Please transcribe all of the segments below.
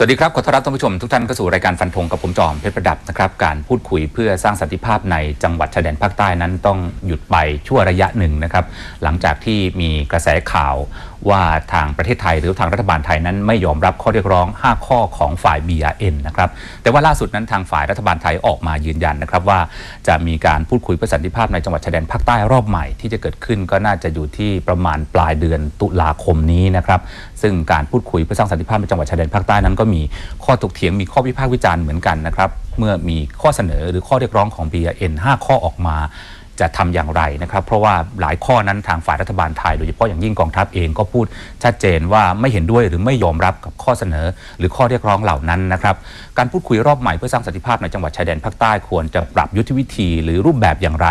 สวัสดีครับ ขอต้อนรับท่านผู้ชมทุกท่านเข้าสู่รายการฟันธงกับผมจอมเพชรประดับนะครับการพูดคุยเพื่อสร้างสันติภาพในจังหวัดชายแดนภาคใต้นั้นต้องหยุดไปชั่วระยะหนึ่งนะครับหลังจากที่มีกระแสข่าว ว่าทางประเทศไทยหรือทางรัฐบาลไทยนั้นไม่ยอมรับข้อเรียกร้อง 5 ข้อของฝ่าย BRN นะครับแต่ว่าล่าสุดนั้นทางฝ่ายรัฐบาลไทยออกมายืนยันนะครับว่าจะมีการพูดคุยเพื่อสันติภาพในจังหวัดชายแดนภาคใต้รอบใหม่ที่จะเกิดขึ้นก็น่าจะอยู่ที่ประมาณปลายเดือนตุลาคมนี้นะครับซึ่งการพูดคุยเพื่อสร้างสันติภาพในจังหวัดชายแดนภาคใต้นั้นก็มีข้อถกเถียงมีข้อวิพากษ์วิจารณ์เหมือนกันนะครับเมื่อมีข้อเสนอหรือข้อเรียกร้องของ BRN 5 ข้อออกมา จะทำอย่างไรนะครับ เพราะว่าหลายข้อนั้นทางฝ่ายรัฐบาลไทยโดยเฉพาะอย่างยิ่งกองทัพเองก็พูดชัดเจนว่าไม่เห็นด้วยหรือไม่ยอมรับกับข้อเสนอ หรือข้อเรียกร้องเหล่านั้นนะครับ การพูดคุยรอบใหม่เพื่อสร้างสันติภาพในจังหวัดชายแดนภาคใต้ควรจะปรับยุทธวิธีหรือรูปแบบอย่างไร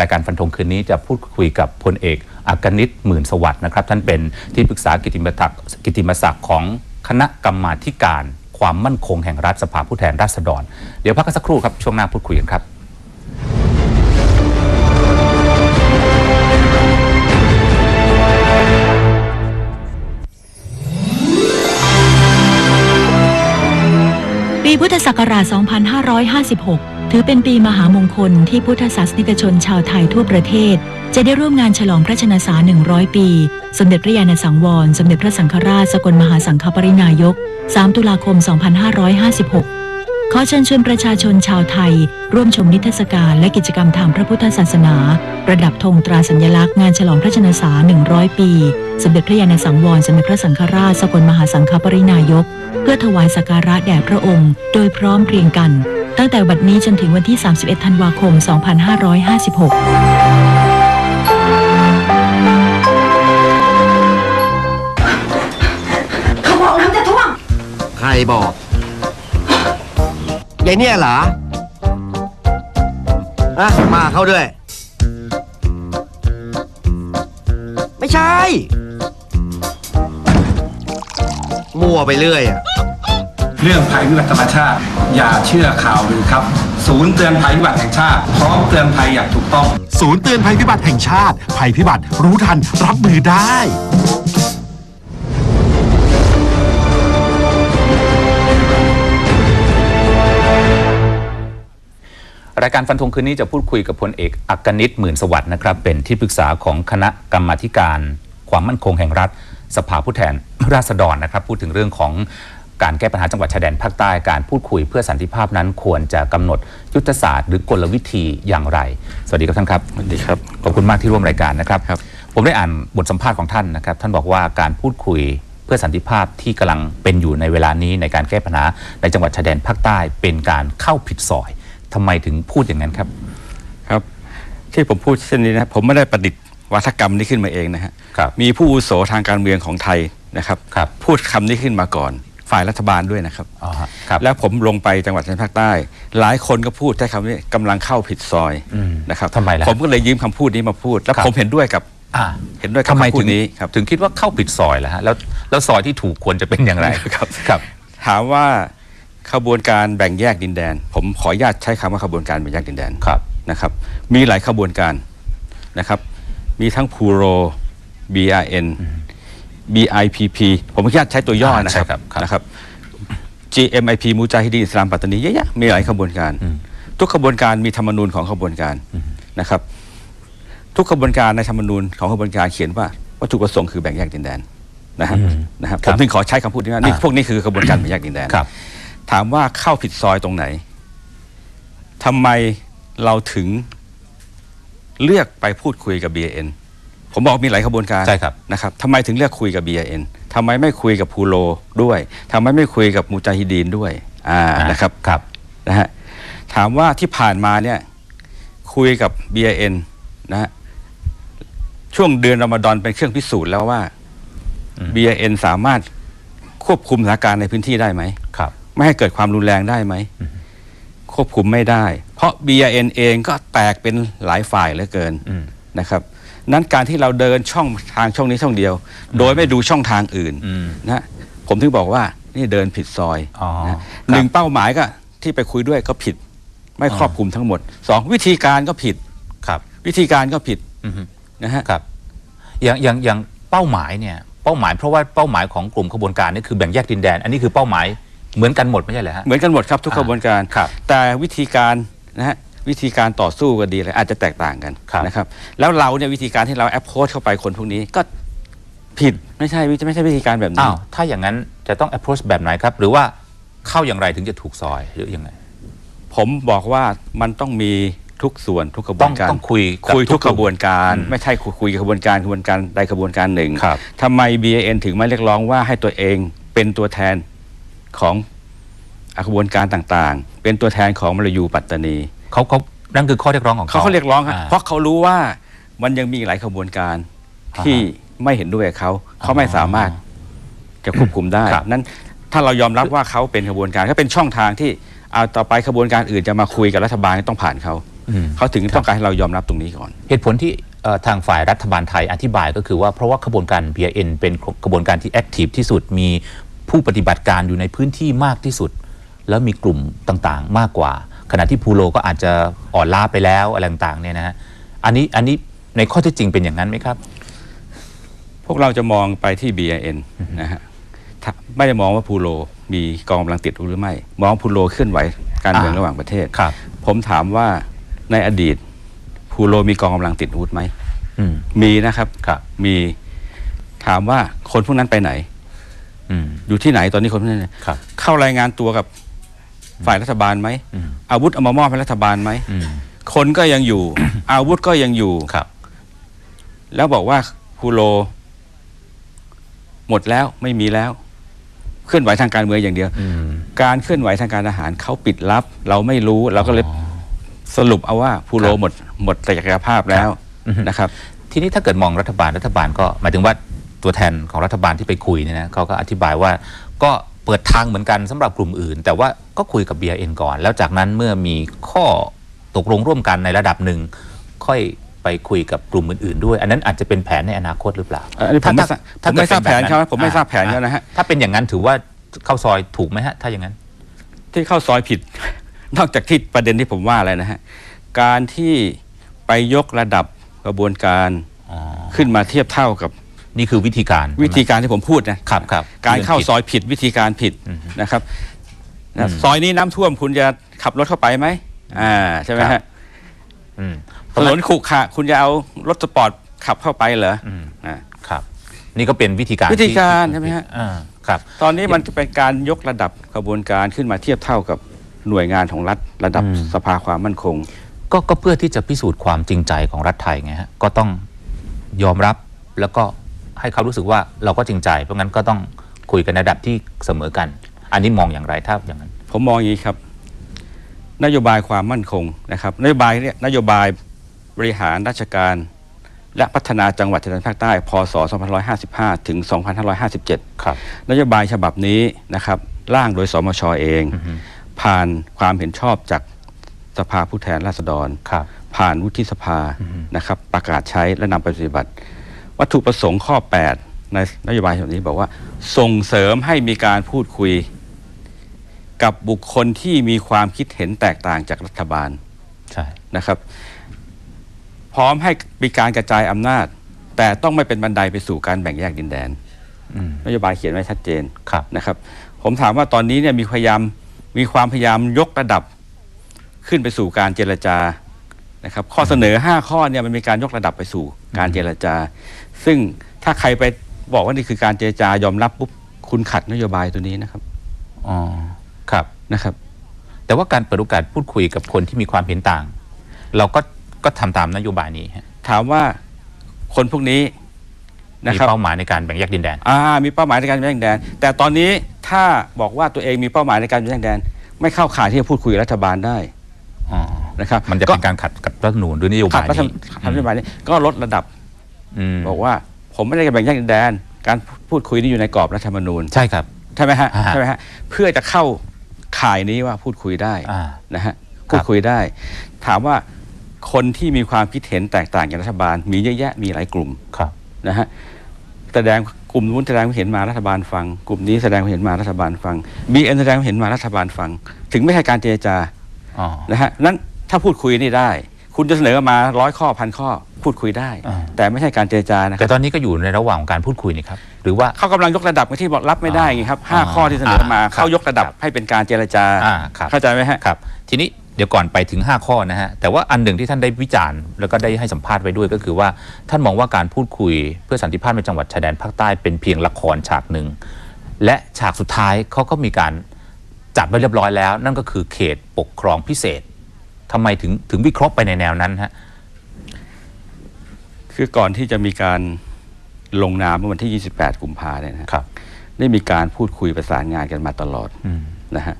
รายการฟันธงคืนนี้จะพูดคุยกับพลเอกอากนิตหมื่นสวัสดิ์นะครับท่านเป็นที่ปรึกษากิติมศักดิ์กิตติมศักดิ์ของคณะกรรมาธิการความมั่นคงแห่งรัฐสภาผู้แทนราษฎร เดี๋ยวพักกันสักครู่ครับ ช่วงหน้าพูดคุยกันครับ พุทธศักราช 2556 ถือเป็นปีมหามงคลที่พุทธศาสนิกชนชาวไทยทั่วประเทศ จะได้ร่วมงานฉลองพระชนษา 100 ปี สมเด็จพระยาณสังวร สมเด็จพระสังฆราช สกลมหาสังฆปรินายก 3 ตุลาคม 2556 ขอเชิญชวนประชาชนชาวไทย ร่วมชมนิทรรศการและกิจกรรมทางพระพุทธศาสนาประดับธงตราสัญลักษณ์งานฉลองพระชนษา 100 ปี สมเด็จพระยาณสังวรสมเด็จพระสังฆราชสกลมหาสังฆปรินายก เพื่อถวายสักการะแด่พระองค์ โดยพร้อมเพรียงกัน ตั้งแต่บัดนี้จนถึงวันที่ 31 ธันวาคม 2556เขาบอกน้ำจะท่วมใครบอก ยายเนี่ยเหรออะมาเข้าด้วย ไม่ใช่ มั่วไปเรื่อยอะเรื่องภัยพิบัติธรรมชาติ อย่าเชื่อข่าวลือครับ ศูนย์เตือนภัยพิบัติแห่งชาติ พร้อมเตือนภัยอย่างถูกต้อง ศูนย์เตือนภัยพิบัติแห่งชาติ ภัยพิบัติรู้ทันรับมือได้ รายการฟันธงคืนนี้จะพูดคุยกับพลเอกอักนิตหมื่นสวัสดิ์นะครับ เป็นที่ปรึกษาของคณะกรรมาธิการ ความมั่นคงแห่งรัฐ สภาผู้แทนราษฎรนะครับ พูดถึงเรื่องของการแก้ปัญหาจังหวัดชายแดนภาคใต้การพูดคุยเพื่อสันติภาพนั้นควรจะกำหนดยุทธศาสตร์หรือกลวิธีอย่างไร สวัสดีครับท่านครับ สวัสดีครับ ขอบคุณมากที่ร่วมรายการนะครับ ครับ ผมได้อ่านบทสัมภาษณ์ของท่านนะครับ ท่านบอกว่าการพูดคุยเพื่อสันติภาพที่กำลังเป็นอยู่ในเวลานี้ในการแก้ปัญหาในจังหวัดชายแดนภาคใต้เป็นการเข้าผิดซอย ทำไมถึงพูดอย่างนั้นครับ ครับ ที่ผมพูดเช่นนี้นะผมไม่ได้ประดิษฐ์วัฒกรรมนี้ขึ้นมาเองนะฮะครับมีผู้อาวุโสทางการเมืองของไทยนะครับครับพูดคำนี้ขึ้นมาก่อน ฝ่ายรัฐบาลด้วยนะครับอ๋อฮะครับแล้วผมลงไปจังหวัดชายแดนภาคใต้ หลายคนก็พูดใช้คำนี้กำลังเข้าผิดซอยอืมนะครับทำไมล่ะผมก็เลยยืมคำพูดนี้มาพูด แล้วครับผมเห็นด้วยกับอ่าเห็นด้วยกับทำไมคำพูถึดงนี้ครับถึงคิดว่าเข้าผิดซอยแล้วฮะแล้วแล้วซอยที่ถูกควรจะเป็นอย่างไรครับครับ ถามว่า ขบวนการแบ่งแยกดินแดน ผมขออนุญาตใช้คำว่าขบวนการแบ่งแยกดินแดนครับนะครับ มีหลายขบวนการนะครับ มีทั้งพูโร BRN BIPP ผมขออนุญาตใช้ตัวย่ออ่านะใช่ครับครับครับนะครับ GMIP มูจาฮิดีนอิสลามปัตตานีเยอะแยะมีหลายขบวนการ ทุกขบวนการมีธรรมนูญของขบวนการนะครับ ทุกขบวนการในธรรมนูญของขบวนการเขียนว่าวัตถุประสงค์คือแบ่งแยกดินแดนนะครับอืมนะครับคผรับมถึงขอใช้คำพูดนี้ว่านี่อ่าพวกนี้คือกระบวนการแบ่งแยกดินแดนครับ ถามว่าเข้าผิดซอยตรงไหนทำไมเราถึงเลือกไปพูดคุยกับ BN ผมบอกมีหลายขบวนการใช่ครับนะครับทำไมถึงเลือกคุยกับ BN ทำไมไม่คุยกับพูโลด้วยทำไมไม่คุยกับมูจาฮิดีนด้วยอ่านะครับครับนะฮะถามว่าที่ผ่านมาเนี่ยคุยกับ BN นะฮะช่วงเดือนรอมฎอนเป็นเครื่องพิสูจน์แล้วว่าอืม BN สามารถควบคุมสถานการณ์ในพื้นที่ได้ไหมครับ ไม่ให้เกิดความรุนแรงได้ไหม ควบคุมไม่ได้ เพราะ BRN เองก็แตกเป็นหลายฝ่ายเหลือเกินอืมนะครับ นั้นการที่เราเดินช่องทางช่องนี้ช่องเดียว โดยไม่ดูช่องทางอื่นอืมนะผมถึงบอกว่านี่เดินผิดซอยอ๋อนะครับหนึ่งเป้าหมายก็ที่ไปคุยด้วยก็ผิด ไม่ครอบคลุมทั้งหมดสองวิธีการก็ผิดครับ วิธีการก็ผิดอือฮึนะฮะครับอย่างอย่างอย่างเป้าหมายเนี่ยเป้าหมายเพราะว่าเป้าหมายของกลุ่มขบวนการนี่คือแบ่งแยกดินแดน อันนี้คือเป้าหมาย เหมือนกันหมดไม่ใช่เหรอฮะ เหมือนกันหมดครับทุกอ่าขบวนการ ครับ แต่วิธีการนะฮะวิธีการต่อสู้กันดีเลยอาจจะแตกต่างกันครับนะครับแล้วเราเนี่ยวิธีการที่เราแอปโค้ดเข้าไปคนพวกนี้ก็ผิดไม่ใช่ไม่ใช่วิธีการแบบนี้อ้าวถ้าอย่างนั้นจะต้อง approach แบบไหนครับ หรือว่าเข้าอย่างไรถึงจะถูกซอยหรือยังไง ผมบอกว่ามันต้องมีทุกส่วนทุกกระบต้วองนการต้องคุยบคุยทุกกกระบวนการอืมไม่ใช่คุยคุยกระบวนการกระบวนการใดกระบวนการหนึ่งครับทำไม BAN ถึงไม่เรียกร้องว่าให้ตัวเองเป็นตัวแทน ของกระบวนการต่างๆ เป็นตัวแทนของมลายูปัตตานีเขาเขานั่นคือข้อเรียกร้องของเขาเขาเขาเรียกร้องครับาเพราะเขารู้ว่ามันยังมีอีกหลายขบวนการอ่าฮะที่ไม่เห็นด้วยกับเขาเขาไม่สามารถจะควบคุมได้ครับนั้นถ้าเรายอมรับว่าเขาเป็นขบวนการก็เป็นช่องทางที่เอาต่อไปขบวนการอื่นจะมาคุยกับรัฐบาลต้องผ่านเขาอืมเขาถึงต้องการให้เรายอมรับตรงนี้ก่อน เหตุผลที่เอ่อทางฝ่ายรัฐบาลไทยอธิบายก็คือว่าเพราะว่าขบวนการ BIN เป็นขบวนการที่แอคทีฟที่สุดมี ผู้ปฏิบัติการอยู่ในพื้นที่มากที่สุด แล้วมีกลุ่มต่างๆ มากกว่า ขณะที่พูโลก็อาจจะอ่อนล้าไปแล้วอะไรต่างๆเนี่ยนะฮะอันนี้อันนี้ในข้อเท็จจริงเป็นอย่างนั้นไหมครับ พวกเราจะมองไปที่ BIN นะฮะถ้าไม่ได้มองว่าพูโรมีกองกำลังติดอาวุธหรือไม่ มองพูโรเคลื่อนไหวการเมืองอ่าระหว่างประเทศครับ ผมถามว่าในอดีตพูโรมีกองกำลังติดอาวุธไหมอืมมีนะครับครับมีถามว่าคนพวกนั้นไปไหน อืมอยู่ที่ไหนตอนนี้คนพวกนั้นเนี่ยครับ เข้ารายงานตัวกับฝ่ายรัฐบาลไหมอืม อาวุธเอามามอบให้รัฐบาลไหมอืมคนก็ยังอยู่ อาวุธก็ยังอยู่ ครับ แล้วบอกว่าพูโรหมดแล้วไม่มีแล้ว เคลื่อนไหวทางการเมืองอย่างเดียว อืมการเคลื่อนไหวทางการทหารเขาปิดลับ เราไม่รู้เราก็เลยอ๋อ สรุปเอาว่าพูโรครับหมดหมดศักยภาพแล้วอือฮึนะครับ ทีนี้ถ้าเกิดมองรัฐบาลรัฐบาลก็หมายถึงว่า ตัวแทนของรัฐบาลที่ไปคุยเนี่ยนะเขาก็อธิบายว่าก็เปิดทางเหมือนกันสำหรับกลุ่มอื่น แต่ว่าก็คุยกับ BIN ก่อน แล้วจากนั้นเมื่อมีข้อตกลงร่วมกันในระดับหนึ่งค่อยไปคุยกับกลุ่มอื่นๆด้วย อันนั้นอาจจะเป็นแผนในอนาคตหรือเปล่าอันนี้ผมไม่ทราบผมไม่ทราบแผนครับผมไม่ทราบแผนอ่เขานะฮะถ้าเป็นอย่างนั้นถือว่าเข้าซอยถูกไหมฮะ ถ้าอย่างนั้น ที่เข้าซอยผิด นอกจากที่ประเด็นที่ผมว่าอะไรนะฮะการที่ไปยกระดับกระบวนการอ๋อขึ้นมาเทียบเท่ากับ นี่คือวิธีการ วิธีการที่ผมพูดนะครับครับการเข้าซอยผิดวิธีการผิดอืมนะครับอืนะมซอยนี้น้ำท่วมคุณจะขับรถเข้าไปไหมอ่าใช่ไหมครัฮะบอืมถนนขรุขระคุณจะเอารถสปอร์ตขับเข้าไปเหรออืมอ่าครับ นี่ก็เป็นวิธีการวิธีการที่ใช่ไหมฮะอ่าครับ ตอนนี้มันจะเป็นการยกระดับกระบวนการขึ้นมาเทียบเท่ากับหน่วยงานของรัฐระดับอืมสภาความมั่นคง ก็ก็เพื่อที่จะพิสูจน์ความจริงใจของรัฐไทยไงฮะก็ต้องยอมรับแล้วก็ ให้เขารู้สึกว่าเราก็จริงใจ เพราะงั้นก็ต้องคุยกันในระดับที่เสมอกัน อันนี้มองอย่างไรถ้าอย่างนั้น ผมมองอย่างนี้ครับ นโยบายความมั่นคงนะครับ นโยบายเนี่ยนโยบายบริหารราชการ และพัฒนาจังหวัดชายแดนภาคใต้ พศ 2555 ถึง 2557 ครับ นโยบายฉบับนี้นะครับร่างโดยสมชเองอือฮึผ่ผ่านความเห็นชอบจากสภาผู้แทนราษฎรครับผ่านวุฒิสภาอือฮึนะครับประกาศใช้และนำไปปฏิบัติ วัตถุประสงค์ข้อ 8 ในนโยบายฉบับนี้บอกว่า ส่งเสริมให้มีการพูดคุย กับบุคคลที่มีความคิดเห็นแตกต่างจากรัฐบาลใช่นะครับ พร้อมให้มีการกระจายอำนาจ แต่ต้องไม่เป็นบันไดไปสู่การแบ่งแยกดินแดนอืมนโยบายเขียนไว้ชัดเจนครับนะครับ ผมถามว่าตอนนี้เนี่ยมีพยายามมีความพยายามยกระดับขึ้นไปสู่การเจรจานะครับ ข้อเสนอ 5 ข้อเนี่ยมันมีการยกระดับไปสู่การเจรจา ซึ่งถ้าใครไปบอกว่านี่คือการเจรจายอมรับปุ๊บคุณขัดนโยบายตัวนี้นะครับอ๋อครับนะครับ แต่ว่าการเปิดโอกาสพูดคุยกับคนที่มีความเห็นต่าง เราก็ก็ทำตามนโยบายนี้ฮะถามว่าคนพวกนี้นะมีครับเป้าหมายในการแบ่งแยกดินแดนอ่ามีเป้าหมายในการแบ่งแยกแดน แต่ตอนนี้ถ้าบอกว่าตัวเองมีเป้าหมายในการแบ่งแยกแดน ไม่เข้าข่ายที่จะพูดคุยกับรัฐบาลได้อ๋อนะครับมันจะก็เป็นการขัดกับรัฐธรรมนูญหรือนโยขัดบายรัฐธรรมนี้ขัดนโยบายนี้ก็ลดระดับอืม บอกว่าผมไม่ได้แบ่งแยกดินแดน การพูดคุยนี่อยู่ในกรอบรัฐธรรมนูญใช่ครับใช่ไหมฮะอ่าฮะใช่ไหมฮะเพื่อจะเข้าข่ายนี้ว่าพูดคุยได้อ่านะฮะพูดคุยได้ ถามว่าคนที่มีความคิดเห็นแตกต่างจากรัฐบาล มีเยอะแยะมีหลายกลุ่มครับนะฮะแสดงกลุ่มนู้นแสดงความเห็นมารัฐบาลฟัง กลุ่มนี้แสดงความเห็นมารัฐบาลฟังบีเอ็นแสดงความเห็นมารัฐบาลฟัง ถึงไม่ใช่การเจรจาอ๋อนะฮะนั้นถ้าพูดคุยนี่ได้ คุณจะเสนอมาร้อยข้อพันข้อพูดคุยได้ อ่า แต่ไม่ใช่การเจรจานะคแต่รับตอนนี้ก็อยู่ในระหว่างของการพูดคุยนี่ครับ หรือว่า เขากำลังยกระดับกันที่บอกรับไม่ได้ไงครับห้าอ่าข้อที่เสนอมาอ่าครับเขายกระดับครับ ให้เป็นการเจรจาอ่าครับ เข้าใจไหมฮะ ครับ ทีนี้เดี๋ยวก่อนไปถึง 5 ข้อนะฮะ แต่ว่าอันหนึ่งที่ท่านได้วิจารณ์แล้วก็ได้ให้สัมภาษณ์ไว้ด้วยก็คือว่า ท่านมองว่าการพูดคุยเพื่อสันติภาพในจังหวัดชายแดนภาคใต้เป็นเพียงละครฉากหนึ่ง และฉากสุดท้ายเขาก็มีการจัดไว้เรียบร้อยแล้ว นั่นก็คือเขตปกครองพิเศษ ทำไมถึงถึงวิเคราะห์ไปในแนวนั้นฮะคือก่อนที่จะมีการลงนามเมื่อวันที่ 28 กุมภาเนี่ยนะฮะครับ ได้มีการพูดคุยประสานงานกันมาตลอดอืมนะฮะ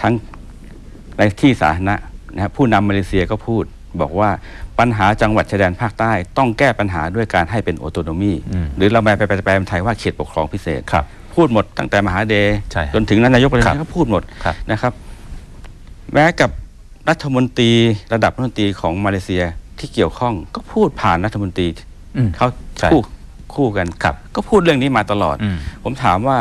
ทั้งในที่สาธารณะนะฮะผู้นำมาเลเซียก็พูดบอกว่าปัญหาจังหวัดชายแดนภาคใต้ ต้องแก้ปัญหาด้วยการให้เป็นโอโตโนมีอืมหรือเราแปลไปแปลเป็นไทยว่าเขตปกครองพิเศษครับพูดหมดตั้งแต่มหาเดย์ใช่จนถึงนายกประเทครับศก็พูดหมดครับนะครับ แม้กับ รัฐมนตรีระดับรัฐมนตรีของมาเลเซียที่เกี่ยวข้องก็พูดผ่านรัฐมนตรีอืมเขาใช่คู่คู่กันครับก็พูดเรื่องนี้มาตลอดอืมผมถามว่า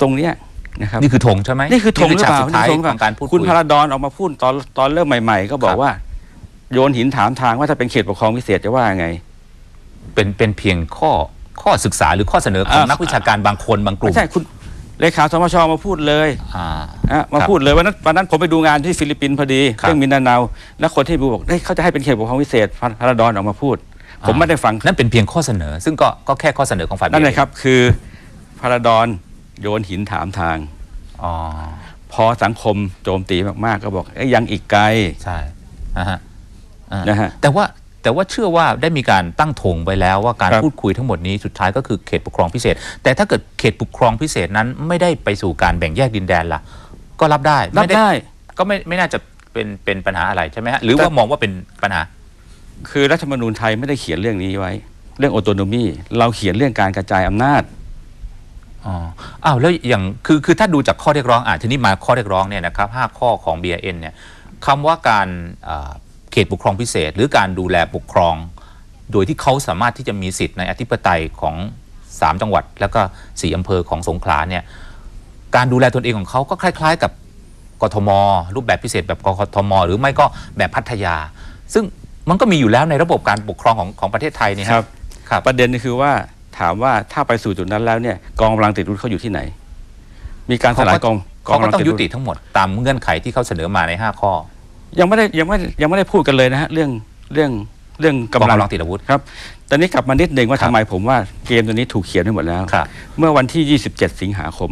ตรงเนี้ยนะครับนี่คือธงใช่ไหมนี่คือธงหรือเปล่าฉกสุดท้ายนี่ธงหรือขเปองล่าการพูดคุณคุยพาราดอนออกมาพูดตอนตอนเริ่มใหม่ ๆ ก็บอคกรับว่า โยนหินถามทางว่าถ้าเป็นเขตปกครองพิเศษจะว่าไง เป็นเป็นเพียงข้อข้อศึกษาหรือข้อเสนอของอ่านันักวิชาการบางคนบางกลุ่มไม่ใช่คุณ เลขาสมชมาพูดเลยอ่าอะมาครับพูดเลยวันนั้นวันนั้นผมไปดูงานที่ฟิลิปปินส์พอดีครับเรื่องมินดาเนาแล้วคนที่ดูบอกเฮ้ยเขาจะให้เป็นเขตปกครองพิเศษพาราดอนออกมาพูด ผมไม่ได้ฟังนั่นเป็นเพียงข้อเสนอ ซึ่งก็ก็แค่ข้อเสนอของฝ่ายนั่นเลยเองครับ คือพาราดอนโยนหินถามทางอ๋อพอสังคมโจมตีมากๆ ก็บอกเอ้ยยังอีกไกลใช่นะฮะอ่านะฮะแต่ว่า แต่ว่าเชื่อว่าได้มีการตั้งธงไปแล้วว่าการครับพูดคุยทั้งหมดนี้สุดท้ายก็คือเขตปกครองพิเศษ แต่ถ้าเกิดเขตปกครองพิเศษนั้นไม่ได้ไปสู่การแบ่งแยกดินแดนล่ะ ก็รับได้รับม่ได้ก็ไม่ไม่น่าจะเป็นเป็นปัญหาอะไรใช่ไหมฮะหรือว่ามองว่าเป็นปัญหา คือรัฐธรรมนูญไทยไม่ได้เขียนเรื่องนี้ไว้ เรื่องโอโตโนมีเราเขียนเรื่องการกระจายอำนาจอ๋ออ้าวแล้วอย่างคือคือถ้าดูจากข้อเรียกร้องอะทีนี้มาข้อเรียกร้องเนี่ยนะครับห้าข้อของ BIN เนี่ยคำว่าการอ่า เขตปกครองพิเศษ หรือการดูแลปกครอง โดยที่เขาสามารถที่จะมีสิทธิ์ในอธิปไตยของ 3 จังหวัด แล้วก็4อำเภอของสงขลาเนี่ยการดูแลตนเองของเขาก็คล้ายๆ กับกทม รูปแบบพิเศษแบบกทม หรือไม่ก็แบบพัทยา ซึ่งมันก็มีอยู่แล้วในระบบการปกครองของของประเทศไทยนี่ครับครับ ประเด็นคือว่าถามว่าถ้าไปสู่จุดนั้นแล้วเนี่ยกองกำลังติดรุดเขาอยู่ที่ไหน มีการสลายกองกองเขาก็กำลังต้องติดยุรุดติทั้งหมดตามเงื่อนไขที่เขาเสนอมาใน 5 ข้อ ยังไม่ได้ยังไม่ยังไม่ได้พูดกันเลยนะฮะเรื่องเรื่องเรื่องกองกำลังกำลังติดอาวุธครับตอนนี้กลับมานิดหนึ่งว่าครับทำไมผมว่าเกมตัวนี้ถูกเขียนไว้หมดแล้ว ครับ เมื่อวันที่ 27 สิงหาคม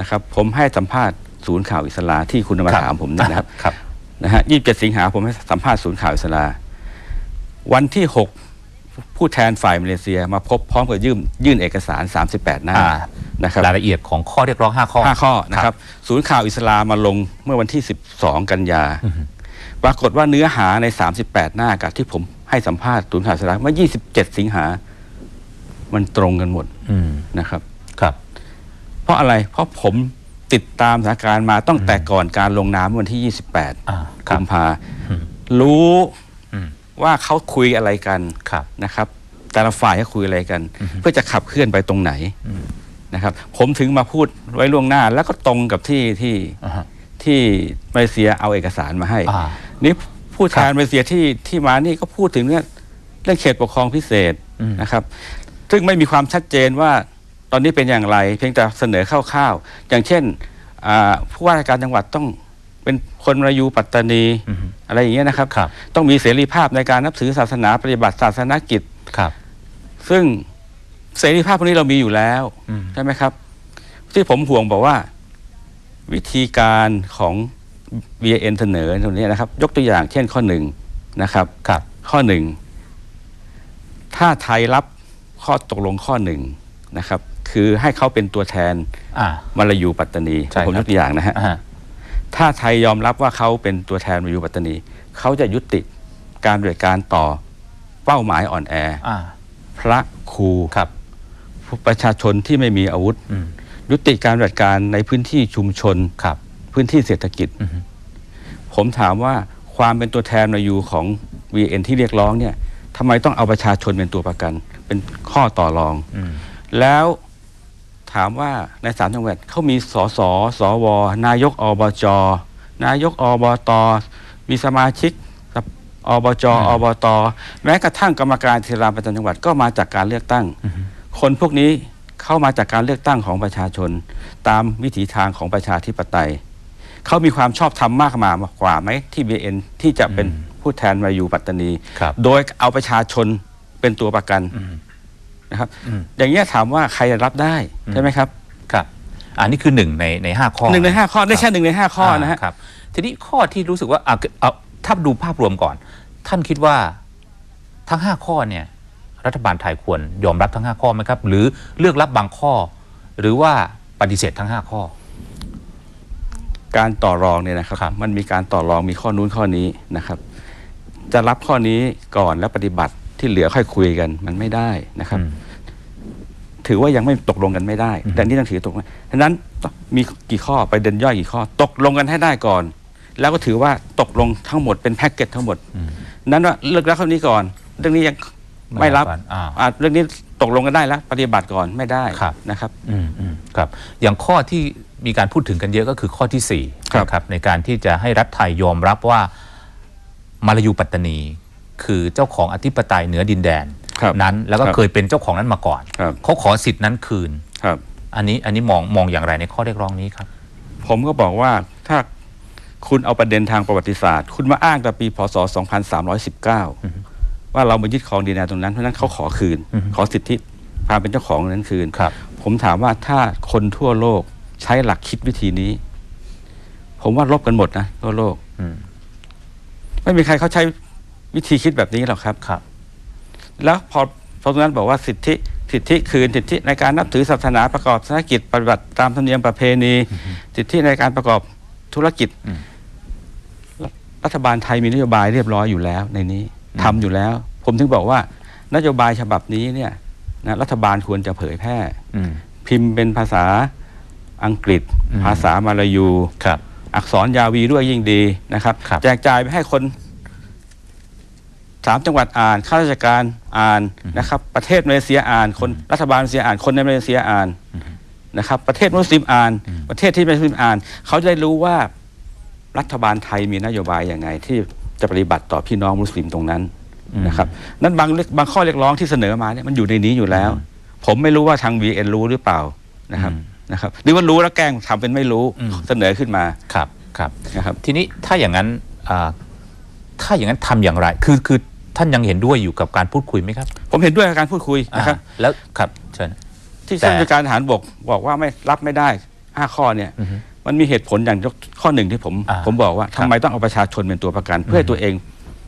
นะครับผมให้สัมภาษณ์ศูนย์ข่าวอิสลาที่คุณมาถามผมเนยนะครับ ครับ นะฮะ27 สิงหาผมให้สัมภาษณ์ศูนย์ข่าวอิสลา วันที่ 6 ผู้แทนฝ่ายมาเลเซียมาพบพร้อมกับยื่นยื่นเอกสาร 38 หน้าอ่า นะครับรายละเอียดของข้อเรียกร้อง 5 ข้อห้าข้อนะครับ ศูนย์ข่าวอิสลามมาลงเมื่อวันที่ 12 กันยา ปรากฏว่าเนื้อหาใน 38 หน้ากับที่ผมให้สัมภาษณ์ศูนย์ข่าวอิสลามเมื่อ 27 สิงหา มันตรงกันหมดอืมนะครับ ครับ เพราะอะไร เพราะผมติดตามสถานการณ์มาตั้งแต่ก่อนการลงนามวันที่ 28อ่าครักุบมภาอืมรู้อืมว่าเขาคุยอะไรกันครับนะครับ แต่ละฝ่ายเขาคุยอะไรกันอือฮึเพื่อจะขับเคลื่อนไปตรงไหนอืมนะครับ ผมถึงมาพูดไว้ล่วงหน้า แล้วก็ตรงกับที่ที่อ่าฮะที่มาเลเซียเอาเอกสารมาให้อ่า นี่ผู้แทครันบมาเลเซียที่ที่มานี่ก็พูดถึงเรื่องเรื่องเขตปกครองพิเศษอืมนะครับ ซึ่งไม่มีความชัดเจนว่าตอนนี้เป็นอย่างไร เพียงแต่เสนอคร่าวๆอย่างเช่นอ่าผู้ว่าราชการจังหวัดต้องเป็นคนมายูปัตตานีอืมอะไรอย่างเงี้ยนะครับครับต้องมีเสรีภาพในการนับถือศาสนาปฏิบัติศาสนกิจครับ ซึ่งเสรีภาพพวกนี้เรามีอยู่แล้วอืมใช่ไหมครับ ที่ผมห่วงบอกว่า วิธีการของ BN เสนอตรงนี้นะครับ ยกตัวอย่างเช่นข้อหนึ่งนะครับครับ ข้อหนึ่งถ้าไทยรับข้อตกลงข้อหนึ่งนะครับ คือให้เขาเป็นตัวแทนอ่ามาลายูปัตตานีใช่ครับผมยกตัวอย่างนะฮะอ่าฮะถ้าไทยยอมรับว่าเขาเป็นตัวแทนมาลายูปัตตานีเขาจะยุติการบริการต่อเป้าหมายอ่อนแออ่าพระครูครับประชาชนที่ไม่มีอาวุธอืมยุติการปฏิบัติการในพื้นที่ชุมชนครับ พื้นที่เศรษฐกิจอืมผมถามว่าความเป็นตัวแทนมาอยู่ของ VN ที่เรียกร้องเนี่ยทำไมต้องเอาประชาชนเป็นตัวประกัน เป็นข้อต่อรองอืมแล้วถามว่าในสามจังหวัดเขามีสสสว นายกอบจ นายกอบต มีสมาชิกอบจอืมอบต แม้กระทั่งกรรมการเทราประจำจังหวัดก็มาจากการเลือกตั้ง คนพวกนี้เข้ามาจากการเลือกตั้งของประชาชน ตามวิถีทางของประชาธิปไตย เขามีความชอบธรรมมากมากว่าไหมที่ BN ที่จะเป็นผู้แทนมาอยู่ปัตตานีครับโดยเอาประชาชนเป็นตัวประกันอืมนะครับอืมอย่างเงี้ยถามว่าใครจะรับได้ใช่ไหมครับครับ อันนี้คือหนึ่งในในห้าข้อหนึ่งในห้าข้อได้ครับแค่หนึ่งในห้าข้อนะฮะาครับ ทีนี้ข้อที่รู้สึกว่าอะเอาถ้าดูภาพรวมก่อน ท่านคิดว่าทั้งห้าข้อเนี่ย รัฐบาลไทยควรยอมรับทั้งห้าข้อไหมครับ หรือเลือกรับบางข้อ หรือว่าปฏิเสธทั้งห้าข้อ การต่อรองเนี่ยนะครับครับมันมีการต่อรองมีข้อนู้นข้อนี้นะครับ จะรับข้อนี้ก่อนแล้วปฏิบัติที่เหลือค่อยคุยกันมันไม่ได้นะครับอืมถือว่ายังไม่ตกลงกันไม่ได้อืมแต่นี่ต้องถือตกลงฉะนั้นมีกี่ข้อไปเดินย่อยกี่ข้อ ตกลงกันให้ได้ก่อน แล้วก็ถือว่าตกลงทั้งหมดเป็นแพ็กเกจทั้งหมดอืมนั้นว่าเลิกแล้วข้อนี้ก่อน เรื่องนี้ยังไม่รับอ่าอ่าเรื่องนี้ตกลงกันได้แล้ว ปฏิบัติก่อนไม่ได้ครับนะครับอืมอืมครับ อย่างข้อที่ มีการพูดถึงกันเยอะก็คือข้อที่สี่ครับนะครับในการที่จะให้รัฐไทยยอมรับว่ามาลายูปัตตานี คือเจ้าของอธิปไตยเหนือดินแดนครับนั้น แล้วก็ครับเคยเป็นเจ้าของนั้นมาก่อนครับเขาขอสิทธินั้นคืนครับอันนี้อันนี้มองมองอย่างไรในข้อเรียกร้องนี้ครับ ผมก็บอกว่าถ้าคุณเอาประเด็นทางประวัติศาสตร์ คุณมาอ้างแต่ปีพศ 2319 ว่าเรามายึดครองดินแดนตรงนั้นเพราะฉะนั้นเขาขอคืนอือฮึขอสิทธิความเป็นเจ้าของนั้นคืนครับผมถามว่าถ้าคนทั่วโลก ใช้หลักคิดวิธีนี้ ผมว่าลบกันหมดนะทั่วโลกอืมไม่มีใครเขาใช้วิธีคิดแบบนี้หรอกครับครับ แล้วพอพอตรงนั้นบอกว่าสิทธิสิทธิคืนสิทธิในการนับถือศาสนาประกอบธุรกิจปฏิบัติตามธรรมเนียมประเพณี สิทธิในการประกอบธุรกิจอืมรัฐรัฐบาลไทยมีนโยบายเรียบร้อยอยู่แล้ว ในนี้อืมทำอยู่แล้ว ผมถึงบอกว่านโยบายฉบับนี้เนี่ยนะรัฐบาลควรจะเผยแพร่อืมพิมพ์เป็นภาษา อังกฤษอืมภาษามาลายูครับอักษรยาวีด้วยยิ่งดีนะครับครับแจกจ่ายไปให้คนสามจังหวัดอ่านข้าราชการอ่านนะครับ ประเทศมาเลเซียอ่าน คนรัฐบาลมาเลเซียอ่านคนในมาเลเซียอ่านนะครับ ประเทศมุสลิมอ่าน ประเทศที่ไม่มุสลิมอ่าน เขาจะได้รู้ว่ารัฐบาลไทยมีนโยบายอย่างไง ที่จะปฏิบัติต่อพี่น้องมุสลิมตรงนั้นอืมนะครับนั้นบางเรื่องบางข้อเรียกร้องที่เสนอมาเนี่ยมันอยู่ในนี้อยู่แล้ว ผมไม่รู้ว่าทาง VN รู้หรือเปล่านะครับอืม นะครับหรือว่ารู้แล้วแกล้งทำเป็นไม่รู้อืมเสนอขึ้นมาครับครับนะครับ ทีนี้ถ้าอย่างนั้นอ่าถ้าอย่างนั้นทำอย่างไร คือคือท่านยังเห็นด้วยอยู่กับการพูดคุยไหมครับ ผมเห็นด้วยกับการพูดคุยนะครับอ่าแล้วครับเชิญที่แต่ท่านผู้การทหารบกบอกว่าไม่รับไม่ได้ห้าข้อเนี่ยอือฮึมันมีเหตุผลอย่างยกข้อหนึ่งที่ผมอ่าผมบอกว่าครับทำไมต้องเอาประชาชนเป็นตัวประกัน เพื่อให้ตัวเอง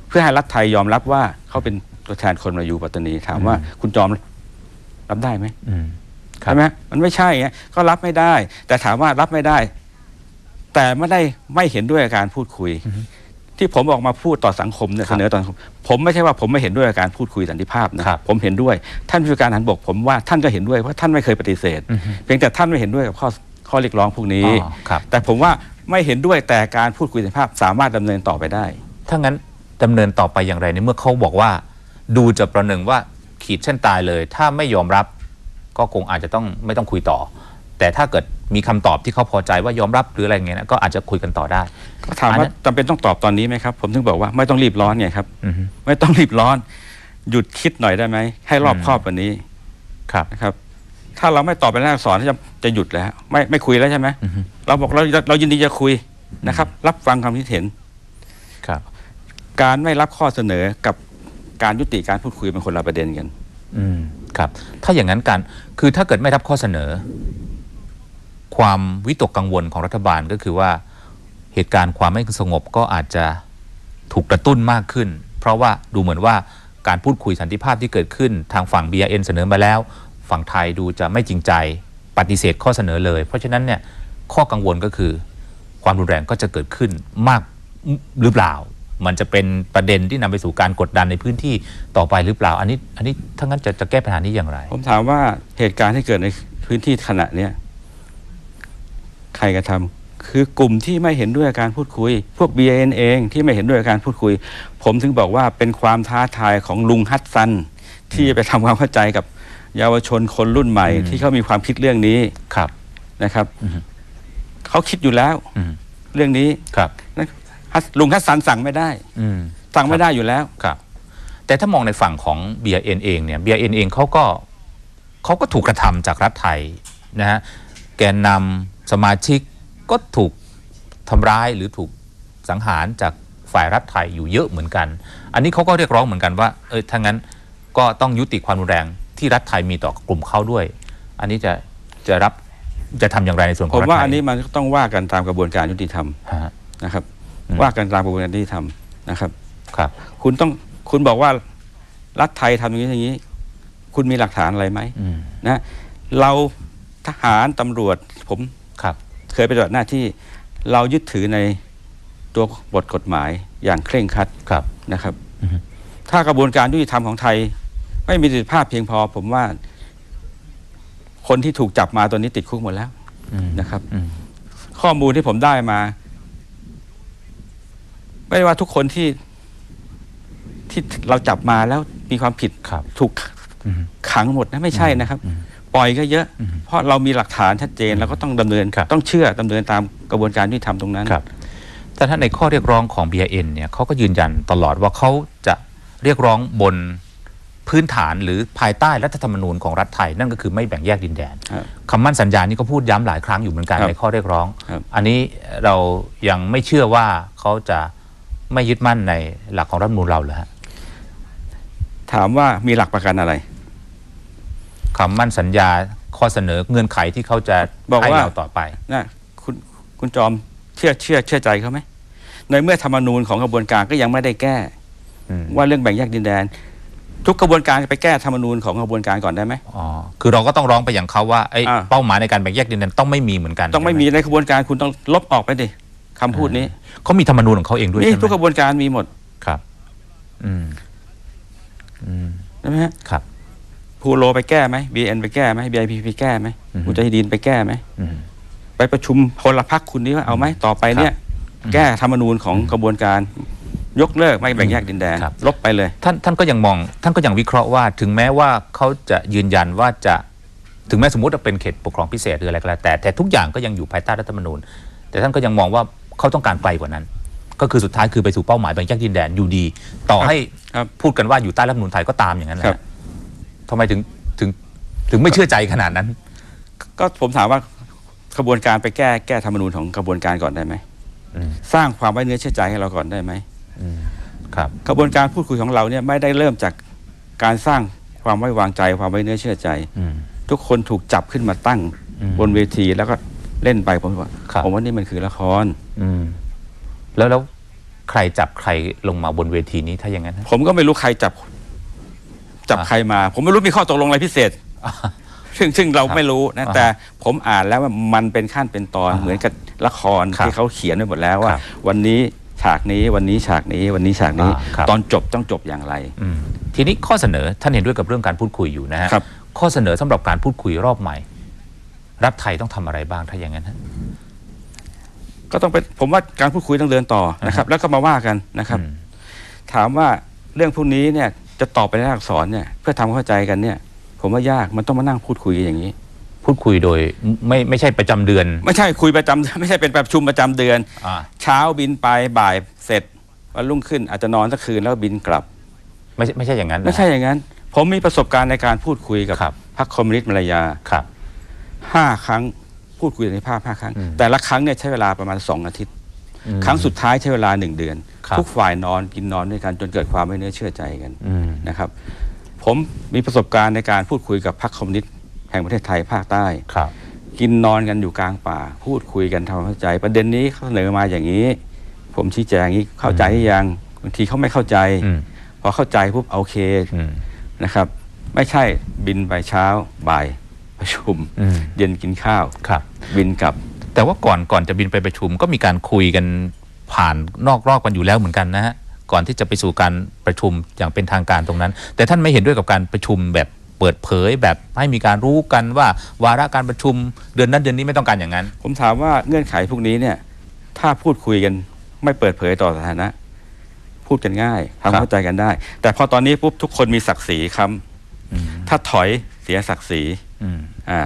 เพื่อให้รัฐไทยยอมรับว่าเขาเป็นตัวแทนคนมาอยู่ปัตตานีถามว่าคุณจอมรับได้ไหมอืมครับ ใช่ไหมมันไม่ใช่ไงก็รับไม่ได้ แต่ถามว่ารับไม่ได้ แต่ไม่ได้ไม่เห็นด้วยกับการพูดคุย ที่ผมออกมาพูดต่อสังคมเนี่ยครับเสนอต่อสังคมผมไม่ใช่ว่าผมไม่เห็นด้วยกับการพูดคุยสันติภาพนะครับผมเห็นด้วย ท่านผู้การทหารบกผมว่าท่านก็เห็นด้วยเพราะท่านไม่เคยปฏิเสธอือฮึเพียงแต่ท่านไม่เห็นด้วยกับข้อข้อเรียกร้องพวกนี้อ๋อครับแต่ผมว่าไม่เห็นด้วยแต่การพูดคุยสันติภาพสามารถดำเนินต่อไปได้ ถ้างั้นดำเนินต่อไปอย่างไรในเมื่อเขาบอกว่า ดูจะประหนึ่งว่าขีดเส้นตายเลย ถ้าไม่ยอมรับ ก็คงอาจจะต้องไม่ต้องคุยต่อ แต่ถ้าเกิดมีคำตอบที่เขาพอใจว่ายอมรับหรืออะไรเงี้ยนะก็อาจจะคุยกันต่อได้ก็ถามอันนั้ว่านจำเป็นต้องตอบตอนนี้ไหมครับผมถึงบอกว่าไม่ต้องรีบร้อนไงครับอือฮึไม่ต้องรีบร้อน หยุดคิดหน่อยได้ไหมให้รอบอืมคอบกว่านี้ครับนะครับถ้าเราไม่ตอบเป็นหน้าอักษรจะจะหยุดแล้ว ไม่ไม่คุยแล้วใช่ไหมอือฮึเราบอกเราเรายินดีจะคุยนะครับ รับฟังความคิดเห็นครับ การไม่รับข้อเสนอกับการยุติการพูดคุยเป็นคนละประเด็นกัน อืมครับ ถ้าอย่างนั้นการคือถ้าเกิดไม่รับข้อเสนอ ความวิตกกังวลของรัฐบาลก็คือว่าเหตุการณ์ความไม่สงบก็อาจจะถูกกระตุ้นมากขึ้น เพราะว่าดูเหมือนว่าการพูดคุยสันติภาพที่เกิดขึ้น ทางฝั่ง BRN เสนอมาแล้ว ฝั่งไทยดูจะไม่จริงใจปฏิเสธข้อเสนอเลย เพราะฉะนั้นเนี่ยข้อกังวลก็คือ ความรุนแรงก็จะเกิดขึ้นมากหรือเปล่า มันจะเป็นประเด็นที่นำไปสู่การกดดันในพื้นที่ต่อไปหรือเปล่า อันนี้ อันนี้ถ้างั้นจะจะแก้ปัญหานี้อย่างไร ผมถามว่าเหตุการณ์ที่เกิดในพื้นที่ขณะเนี้ยใครกระทำคือกลุ่มที่ไม่เห็นด้วยกับการพูดคุย พวก BN เองที่ไม่เห็นด้วยกับการพูดคุย ผมถึงบอกว่าเป็นความท้าทายของลุงฮัตซัน ที่จะไปทำความเข้าใจกับเยาวชนคนรุ่นใหม่อืมที่เขามีความคิดเรื่องนี้ครับนะครับอือฮึเขาคิดอยู่แล้วอืมเรื่องนี้ครับ ฮัสลุงฮัสซันสั่งไม่ได้อืมสั่งไม่ได้อยู่แล้ว ครับ แต่ถ้ามองในฝั่งของ BRN เองเนี่ย BRN เองเขาก็เขาก็ถูกกระทำจากรัฐไทยนะฮะแกนนำสมาชิกก็ถูกทำร้ายหรือถูกสังหารจากฝ่ายรัฐไทยอยู่เยอะเหมือนกัน อันนี้เขาก็เรียกร้องเหมือนกันว่า เออถ้างั้นก็ต้องยุติความรุนแรงที่รัฐไทยมีต่อกลุ่มเขาด้วย อันนี้จะจะรับจะทำอย่างไรในส่วนขผองมรัฐว่าไทยอันนี้มันต้องว่ากันตามกระบวนการยุติธรรมฮะนะครับอืม ว่ากันตามกระบวนการยุติธรรมนะครับ ครับ คุณต้องคุณบอกว่ารัฐไทยทำอย่างนี้อย่างนี้ คุณมีหลักฐานอะไรไหมอืมนะเราทหารตำรวจผมครับ เคยปฏิบัติหน้าที่เรายึดถือในตัวบทกฎหมายอย่างเคร่งครัดครับนะครับอือฮึถ้ากระบวนการยุติธรรมของไทย ไม่มีประสิทธิภาพเพียงพอ ผมว่า คนที่ถูกจับมาตัวนี้ติดคุกหมดแล้วอืมนะครับอืมข้อมูลที่ผมได้มา ไม่ได้ว่าทุกคนที่ที่เราจับมาแล้วมีความผิดครับถูกอืมขังหมดนะไม่ใช่นะครับอืมปล่อยก็เยอะอืมเพราะเรามีหลักฐานชัดเจนเราก็ต้องดำเนินครับต้องเชื่อดำเนินตามกระบวนการยุติธรรมตรงนั้นครับแต่ถ้าในข้อเรียกร้องของ BRN เนี่ยเขาก็ยืนยันตลอดว่าเขาจะเรียกร้องบนพื้นฐานหรือภายใต้รัฐธรรมนูญของรัฐไทย นั่นก็คือไม่แบ่งแยกดินแดนครับคำมั่นสัญญานี่ก็พูดย้ำหลายครั้งอยู่เหมือนกันครับในข้อเรียกร้องครับอันนี้เรายังไม่เชื่อว่าเขาจะ ไม่ยึดมั่นในหลักของรัฐธรรมนูญเราเหรอฮะถามว่ามีหลักประกันอะไรคำมั่นสัญญาข้อเสนอเงื่อนไขที่เขาจะบอกให้ว่าเราต่อไปนะคุณคุณจอมเชื่อเชื่อเชื่อใจเขาไหมในเมื่อธรรมนูญของกระบวนการก็ยังไม่ได้แก้อืมว่าเรื่องแบ่งแยกดินแดน ทุกกระบวนการไปแก้ธรรมนูญของกระบวนการก่อนได้ไหมอ๋อคือเราก็ต้องร้องไปอย่างเขาว่าไอ้อ่าเป้าหมายในการแบ่งแยกดินแดนต้องไม่มีเหมือนกัน ต้องไม่ใช่หมีในกระบวนการคุณต้องลบออกไปดิ คำพูดนี้เขามีธรรมนูญของเขาเองด้วยนี่ใช่ไหมทุกกระบวนการมีหมดครับ อืมอืมใช่ไหมฮะครับพูโรไปแก้ไหมบีเอ็นไปแก้ไหมบีไอพีไปแก้ไหมอือฮึมุจาฮิดีนไปแก้ไหมอืมไปประชุมพลพรรคคุณนี่ว่าเอาไหมต่อไปเนี่ยอืมแก้ธรรมนูญของกระบวนการยกเลิกไม่แบ่งแยกดินแดนครับลบไปเลย ท่านท่านก็ยังมอง ท่านก็ยังวิเคราะห์ว่า ถึงแม้ว่าเขาจะยืนยันว่าจะถึงแม้สมมติว่าเป็นเขตปกครองพิเศษหรืออะไรก็แล้วแต่แต่ทุกอย่างก็ยังอยู่ภายใต้รัฐธรรมนูญ แต่ท่านก็ยังมองว่า เขาต้องการไกลกว่านั้น ก็คือสุดท้ายคือไปสู่เป้าหมายแบ่งแยกดินแดนอยู่ดี ต่อให้ครับพูดกันว่าอยู่ใต้รัฐธรรมนูญไทยก็ตามอย่างนั้นแหครัละบทำไมถึงถึงถึงไม่เชื่อใจขนาดนั้น ก็ผมถามว่ากระบวนการไปแก้แก้ธรรมนูญของกระบวนการก่อนได้ไหมอืมสร้างความไว้เนื้อเชื่อใจให้เราก่อนได้ไหมอืมครับกระบวนการพูดคุยของเราเนี่ยไม่ได้เริ่มจากการสร้างความไว้วางใจ ความไว้เนื้อเชื่อใจอืมทุกคนถูกจับขึ้นมาตั้งอืมบนเวทีแล้วก็ เล่นไปผมว่าครับ ผมว่านี่มันคือละคร อืม แล้วแล้วใครจับใครลงมาบนเวทีนี้ถ้าอย่างนั้นฮะ ผมก็ไม่รู้ใครจับ จับอะใครมา ผมไม่รู้มีข้อตกลงอะไรพิเศษ ซึ่งซึ่งเราครับไม่รู้นะอ่าแต่ผมอ่านแล้วว่ามันเป็นขั้นเป็นตอนอ่าเหมือนกับละครครับที่เขาเขียนไว้หมดแล้วว่า ครับวันนี้ฉากนี้วันนี้ฉากนี้วันนี้ฉากนี้ อ่าครับ ตอนจบต้องจบอย่างไร อืมทีนี้ข้อเสนอท่านเห็นด้วยกับเรื่องการพูดคุยอยู่นะฮะครับ ข้อเสนอสำหรับการพูดคุยรอบใหม่ รัฐไทยต้องทำอะไรบ้างถ้าอย่างนั้นฮะก็ต้องเป็นผมว่าการพูดคุยต้องเดินต่อนะครับ แล้วก็มาว่ากันนะครับอืมถามว่าเรื่องพวกนี้เนี่ยจะตอบไปในอักษรเนี่ย เพื่อทำความเข้าใจกันเนี่ย ผมว่ายากมันต้องมานั่งพูดคุยกันอย่างนี้ พูดคุยโดยไม่ไม่ใช่ประจำเดือน ไม่ใช่คุยประจำไม่ใช่เป็นประชุมประจำเดือนอ่าเช้าบินไปบ่ายเสร็จวันรุ่งขึ้นอาจจะนอนสักคืนแล้วบินกลับ ไม่ใช่ไม่ใช่อย่างนั้นนะไม่ใช่อย่างนั้น ผมมีประสบการณ์ในการพูดคุยกับครับพรรคคอมมิวนิสต์มาลายาครับ ห้าครั้งพูดคุยในภาพห้าครั้งอืมแต่ละครั้งเนี่ยใช้เวลาประมาณสองอาทิตย์อืมครั้งสุดท้ายใช้เวลาหนึ่งเดือนครับทุกฝ่ายนอนกินนอนด้วยกันจนเกิดความไม่เนื้อเชื่อใจกันอืมนะครับผมมีประสบการณ์ในการพูดคุยกับพรรคคอมมิวนิสต์แห่งประเทศไทยภาคใต้ครับ กินนอนกันอยู่กลางป่า พูดคุยกันทำความเข้าใจ ประเด็นนี้เขาเสนอมาอย่างนี้ ผมชี้แจงอย่างนี้เข้าใจหรือยังบางทีเขาไม่เข้าใจอืมพอเข้าใจปุ๊บโอเคอืมนะครับ ไม่ใช่บินไปเช้าบ่าย ประชุมอืมเย็นกินข้าวครับบินกลับ แต่ว่าก่อนก่อนจะบินไปประชุมก็มีการคุยกันผ่านนอกรอบกันอยู่แล้วเหมือนกันนะฮะก่อนที่จะไปสู่การประชุมอย่างเป็นทางการตรงนั้น แต่ท่านไม่เห็นด้วยกับการประชุมแบบเปิดเผยแบบให้มีการรู้กันว่า วาระการประชุมเดือนนั้นเดือนนี้ไม่ต้องการอย่างนั้น ผมถามว่าเงื่อนไขพวกนี้เนี่ย ถ้าพูดคุยกันไม่เปิดเผยต่อสาธารณะพูดกันง่ายครับทำเข้าใจกันได้ แต่พอตอนนี้ปุ๊บทุกคนมีศักดิ์ศรีคำอืมถ้าถอยเสียศักดิ์ศรี อืมอ่า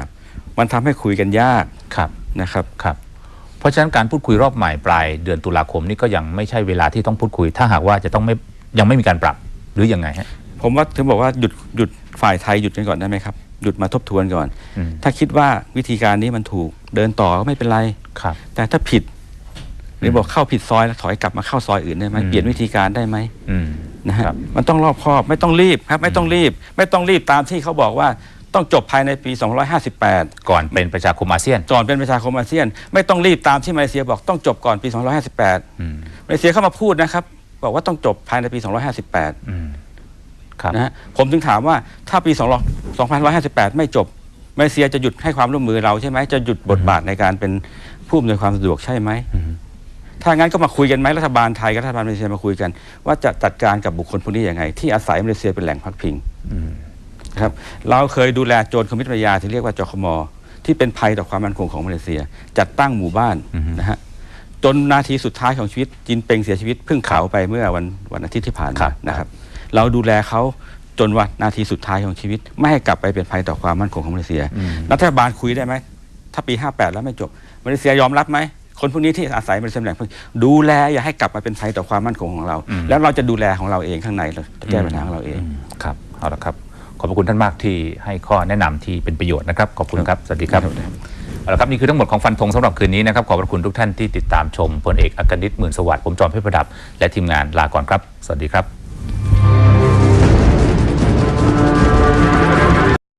มันทำให้คุยกันยากครับนะครับครับเพราะฉะนั้นการพูดคุยรอบใหม่ปลายเดือนตุลาคมนี่ก็ยังไม่ใช่เวลาที่ต้องพูดคุย ถ้าหากว่าจะต้องไม่ยังไม่มีการปรับหรือยังไงฮะผมว่าถึงบอกว่าหยุดหยุดฝ่ายไทยหยุดกันก่อนได้ไหมครับหยุดมาทบทวนก่อนอืมถ้าคิดว่าวิธีการนี้มันถูกเดินต่อก็ไม่เป็นไรครับ แต่ถ้าผิดหรือบอกเข้าผิดซอยแล้วถอยกลับมาเข้าซอยอื่นได้ไหมอืมเปลี่ยนวิธีการได้ไหมอืมนะฮะครับมันต้องรอบคอบไม่ต้องรีบครับ ไม่ต้องรีบ ไม่ต้องรีบตามที่เขาบอกว่า ต้องจบภายในปี 258 ก่อนเป็นประชาคมอาเซียน ก่อนเป็นประชาคมอาเซียน ไม่ต้องรีบตามที่มาเลเซียบอกต้องจบก่อนปี 258อืมมาเลเซียเข้ามาพูดนะครับ บอกว่าต้องจบภายในปี 258อืมครับนะฮะผมถึงถามว่าถ้าปี2 2558 ไม่จบมาเลเซียจะหยุดให้ความร่วมมือเราใช่ไหมจะหยุดบทบาทในการเป็นผู้อำนวยความสะดวกใช่ไหมอืมถ้างั้นก็มาคุยกันไหมรัฐบาลไทยกับรัฐบาลมาเลเซียมาคุยกัน ว่าจะจัดการกับบุคคลพวกนี้ยังไง ที่อาศัยมาเลเซียเป็นแหล่งพักพิงอืมนะ ครับเราเคยดูแลโจรคอมมิตรยาที่เรียกว่าจคมที่เป็นภัยต่อความมั่นคงของมาเลเซีย จัดตั้งหมู่บ้านอือฮึนะฮะจนนาทีสุดท้ายของชีวิตจินเปงเสียชีวิตเพิ่งเผาไปเมื่อวันวันอาทิตย์ที่ผ่านครัมาบนะครับเราดูแลเขาจนวันนาทีสุดท้ายของชีวิต ไม่ให้กลับไปเป็นภัยต่อความมั่นคงของมาเลเซียอืมรัฐบาลคุยได้ไหมถ้าปี 58 แล้วไม่จบมาเลเซียยอมรับไหมคนพวกนี้ที่อาศัยมาเลเซียเป็นแหล่งพักพิงดูแลอย่าให้กลับมาเป็นภัยต่อความมั่นคงของเราอืมแล้วเราจะดูแลของเราเองข้างในเราจะแก้ปัญหาของเราเองครับเอาละครับ ขอบพระคุณท่านมากที่ให้ข้อแนะนำที่เป็นประโยชน์นะครับ ขอบคุณครับ สวัสดีครับเอาละครับนี่คือทั้งหมดของฟันธงสำหรับคืนนี้นะครับ ขอบพระคุณทุกท่านที่ติดตามชมพลเอกอักนิตหมื่นสวัสดิ์ผมจอมเพชรประดับ และทีมงานลาก่อนครับ สวัสดีครับ